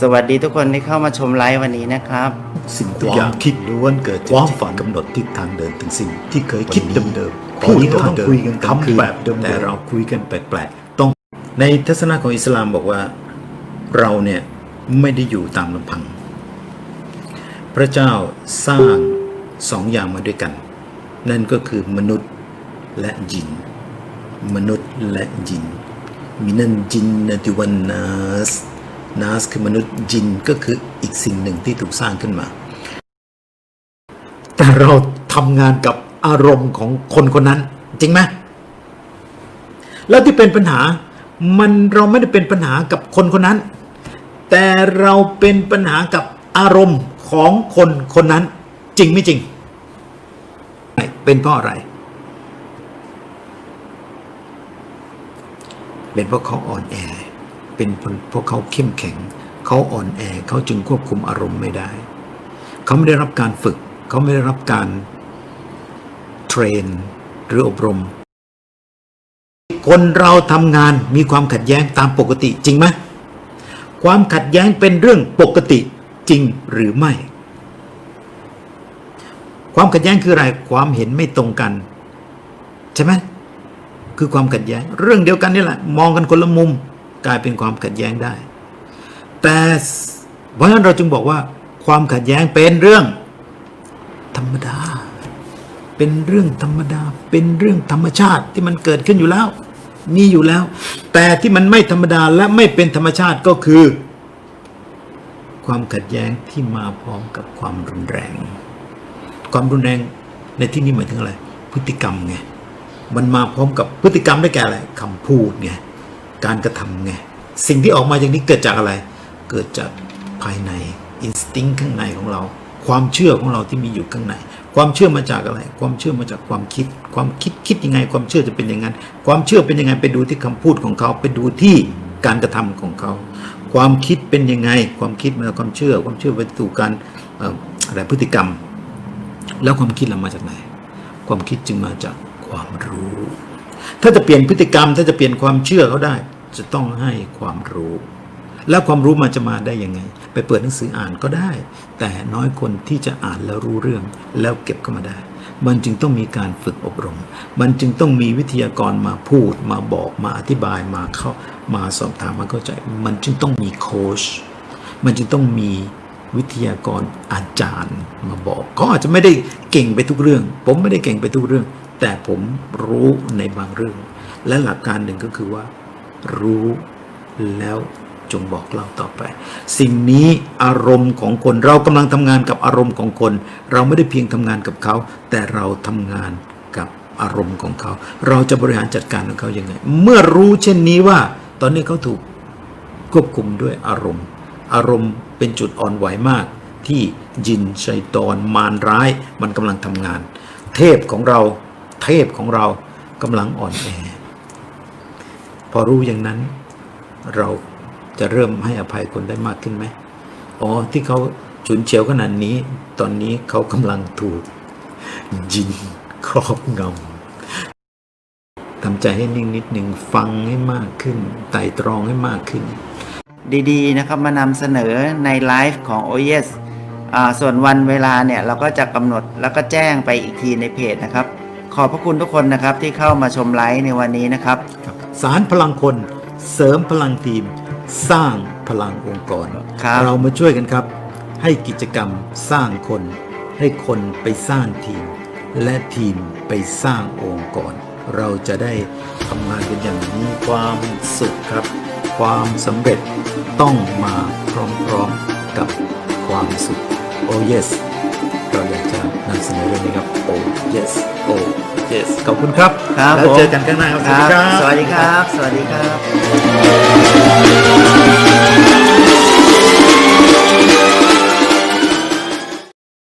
สวัสดีทุกคนที่เข้ามาชมไลฟ์วันนี้นะครับ สิ่งทุกอย่างคิดล้วนเกิดจากความฝันกำหนดทิศทางเดินถึงสิ่งที่เคยคิดเดิมๆพูดต้องคุยกันคำแบบเดิมแต่เราคุยกันแปลกๆต้องในทัศนะของอิสลามบอกว่า เราเนี่ยไม่ได้อยู่ตามลำพัง พระเจ้าสร้างสองอย่างมาด้วยกัน นั่นก็คือมนุษย์และยิน มนุษย์และยิน มินันจินนติวันนาสนาสคือมนุษย์จินก็คืออีกสิ่งหนึ่งที่ถูกสร้างขึ้นมา แต่เราทำงานกับอารมณ์ของคนคนนั้น จริงไหมแล้วที่เป็นปัญหามันเราไม่ได้เป็นปัญหากับคนคนนั้น แต่เราเป็นปัญหากับอารมณ์ของคนคนนั้น จริงไม่จริง เป็นเพราะอะไร เป็นเพราะเขาอ่อนแอ เป็นเพราะเขาเข้มแข็ง เขาอ่อนแอเขาจึงควบคุมอารมณ์ไม่ได้ เขาไม่ได้รับการฝึก เขาไม่ได้รับการเทรนหรืออบรม คนเราทำงานมีความขัดแย้งตามปกติจริงไหมความขัดแย้งเป็นเรื่องปกติจริงหรือไม่ ความขัดแย้งคืออะไร ความเห็นไม่ตรงกัน ใช่ไหม คือความขัดแย้ง เรื่องเดียวกันนี่แหละ มองกันคนละมุมกลายเป็นความขัดแย้งได้ แต่เพราะฉะนั้นเราจึงบอกว่า ความขัดแย้งเป็นเรื่อง ธรรมดา เป็นเรื่องธรรมดา เป็นเรื่องธรรมชาติที่มันเกิดขึ้นอยู่แล้ว มีอยู่แล้ว แต่ที่มันไม่ธรรมดาและไม่เป็นธรรมชาติก็คือ ความขัดแย้งที่มาพร้อมกับความรุนแรง ความรุนแรงในที่นี้หมายถึงอะไร พฤติกรรมไง มันมาพร้อมกับพฤติกรรมได้แก่อะไรคำพูดไงการกระทำไงสิ่งที่ออกมาอย่างนี้เกิดจากอะไร เกิดจากภายในอินสติ้งข้างในของเรา ความเชื่อของเราที่มีอยู่ข้างใน ความเชื่อมาจากอะไร ความเชื่อมาจากความคิด ความคิดคิดยังไง ความเชื่อจะเป็นอย่างนั้น ความเชื่อเป็นยังไงไปดูที่คำพูดของเขาไปดูที่การกระทำของเขา ความคิดเป็นยังไง ความคิดมาจากความเชื่อ ความเชื่อไปสู่การอะไรพฤติกรรม แล้วความคิดเรามาจากไหน ความคิดจึงมาจาก ความรู้ ถ้าจะเปลี่ยนพฤติกรรม ถ้าจะเปลี่ยนความเชื่อเขาได้ จะต้องให้ความรู้ แล้วความรู้มันจะมาได้ยังไง ไปเปิดหนังสืออ่านก็ได้ แต่น้อยคนที่จะอ่านแล้วรู้เรื่อง แล้วเก็บเข้ามาได้ มันจึงต้องมีการฝึกอบรม มันจึงต้องมีวิทยากรมาพูด มาบอกมาอธิบายมาเข้ามาสอบถามมาเข้าใจ มันจึงต้องมีโค้ชมันจึงต้องมีวิทยากรอาจารย์มาบอกเขาอาจจะไม่ได้เก่งไปทุกเรื่อง ผมไม่ได้เก่งไปทุกเรื่อง แต่ผมรู้ในบางเรื่อง และหลักการหนึ่งก็คือว่า รู้แล้วจงบอกเล่าต่อไป สิ่งนี้อารมณ์ของคนเรากำลังทำงานกับอารมณ์ของคน เราไม่ได้เพียงทำงานกับเขา แต่เราทำงานกับอารมณ์ของเขา เราจะบริหารจัดการของเขายังไง เมื่อรู้เช่นนี้ว่า ตอนนี้เขาถูกควบคุมด้วยอารมณ์ อารมณ์เป็นจุดอ่อนไหวมาก ที่ยินชัยตอนมารร้าย มันกำลังทำงาน เทพของเรา เทพของเรากำลังอ่อนแอ พอรู้อย่างนั้น เราจะเริ่มให้อภัยคนได้มากขึ้นไหมอ๋อที่เขาฉุนเฉียวขนาดนี้ ตอนนี้เขากำลังถูกยินครอบงำทำใจให้นิ่งนิดหนึ่งฟังให้มากขึ้น ไต่ตรองให้มากขึ้น ดีๆ นะครับ มานำเสนอในไลฟ์ของ OES อ่าส่วนวันเวลาเนี่ย เราก็จะกำหนดแล้วก็แจ้งไปอีกทีในเพจนะครับ อบพระคุณทุกคนนะครับที่เข้ามาชมไลฟ์ในวันนี้นะครับ สารพลังคน เสริมพลังทีม สร้างพลังองค์กร ครับ เรามาช่วยกันครับ ให้กิจกรรมสร้างคน ให้คนไปสร้างทีม และทีมไปสร้างองค์กร เราจะได้ทำงานกันอย่างมีความสุขครับ ความสำเร็จต้องมาพร้อมๆกับความสุข oh yes เราอยากจะนำเสนอเรื่องนี้ครับ oh yes oh yes ขอบคุณครับ ครับแล้วผมเจอกันข้างหน้าครับครับ สวัสดีครับ สวัสดีครับ